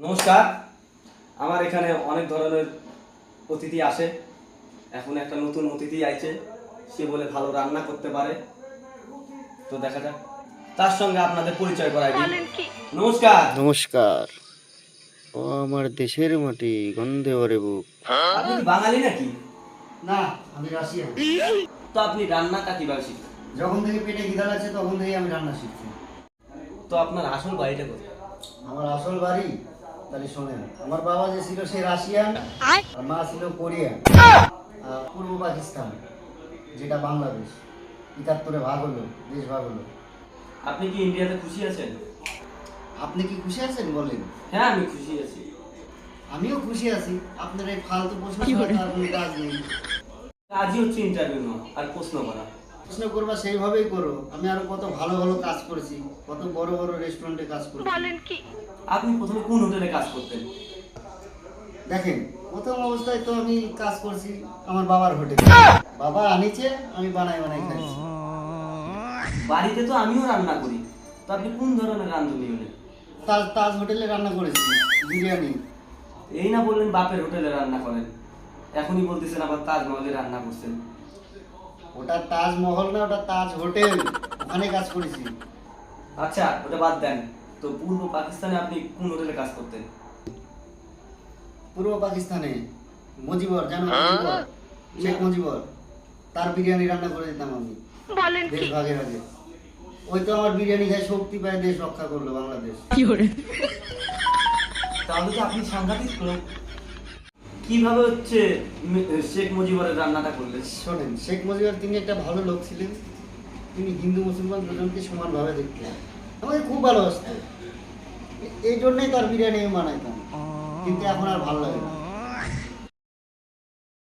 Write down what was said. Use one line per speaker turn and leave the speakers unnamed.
নমস্কার। আমার এখানে অনেক ধরনের অতিথি আসে। এখন একটা নতুন অতিথি আইছে। সে বলে ভালো রান্না করতে পারে। তো দেখা যাক। তার সঙ্গে আপনাদের পরিচয় করাই দিই। নমস্কার।
নমস্কার। ও আমার দেশের মাটি গন্ধে ভরে বুক।
আপনি কি বাঙালি নাকি?
না আমি রাশিয়া
তো আপনি রান্নাটা কীভাবে শিখবেন
যখন থেকে পেটে খিদা আছে তখন থেকেই আমি রান্না শিখছি।
তো আপনার আসল বাড়িটা কোথায়?
আমার আসল বাড়ি তাহলে শোনেন আমার বাবা যে ছিল সে রাশিয়ান আর মা ছিল কোরিয়ান। পূর্ব পাকিস্তান যেটা বাংলাদেশ। একাত্তরে ভাগ হলো দেশ ভাগ হলো।
আপনি কি ইন্ডিয়াতে খুশি আছেন?
আপনি কি খুশি আছেন বলেন?
হ্যাঁ আমি খুশি আছি।
আমিও খুশি আছি। আপনার এই ফালতু প্রশ্ন কাজ নেই।
কাজই হচ্ছে ইন্টারভিউ আর প্রশ্ন করা।
প্রশ্ন করবা সেইভাবেই করো। আমি আরও কত ভালো ভালো কাজ করেছি কত বড় বড় রেস্টুরেন্টে কাজ করেছি।
আপনি প্রথমে কোন হোটেলে কাজ করতেন?
দেখেন প্রথম অবস্থায় তো আমি কাজ করছি আমার বাবার হোটেলে। বাবা আনিছে আমি বানাই বানাই খাইছি।
বাড়িতে তো আমিও রান্না করি। তো আপনি কোন ধরনের রাঁধুনি হলেন?
তাজ তাজ হোটেলে রান্না করেছি বিরিয়ানি।
এই না বললেন বাপের হোটেলে রান্না করেন। এখনই বলতেছেন আবার তাজমহলে রান্না করছেন।
ওটা তাজমহল না ওটা তাজ হোটেল। ওখানে কাজ করেছি।
আচ্ছা ওটা বাদ দেন। তো পূর্ব পাকিস্তানে আপনি কোন হোটেলে কাজ করতেন?
পূর্ব পাকিস্তানে? মজিবর জানো মজিবর? শেখ মজিবর। তার বিরিয়ানি রান্না করে দিতাম আমি। দেশ ভাগের আগে। ওই তো আমার বিরিয়ানি খাই শক্তি পায় দেশ রক্ষা করল বাংলাদেশ।
কি তাহলে তো আপনি সাংঘাতিক লোক। কীভাবে হচ্ছে শেখ মুজিবরের রান্নাটা করলেন?
শোনেন শেখ মুজিবুর তিনি একটা ভালো লোক ছিলেন। তিনি হিন্দু মুসলমান দুজনকে সমানভাবে দেখতেন। আমাকে খুব ভালোবাসতেন এই জন্যই তার বিরিয়ানি আমি বানাইতাম। কিন্তু এখন আর ভালো লাগে না।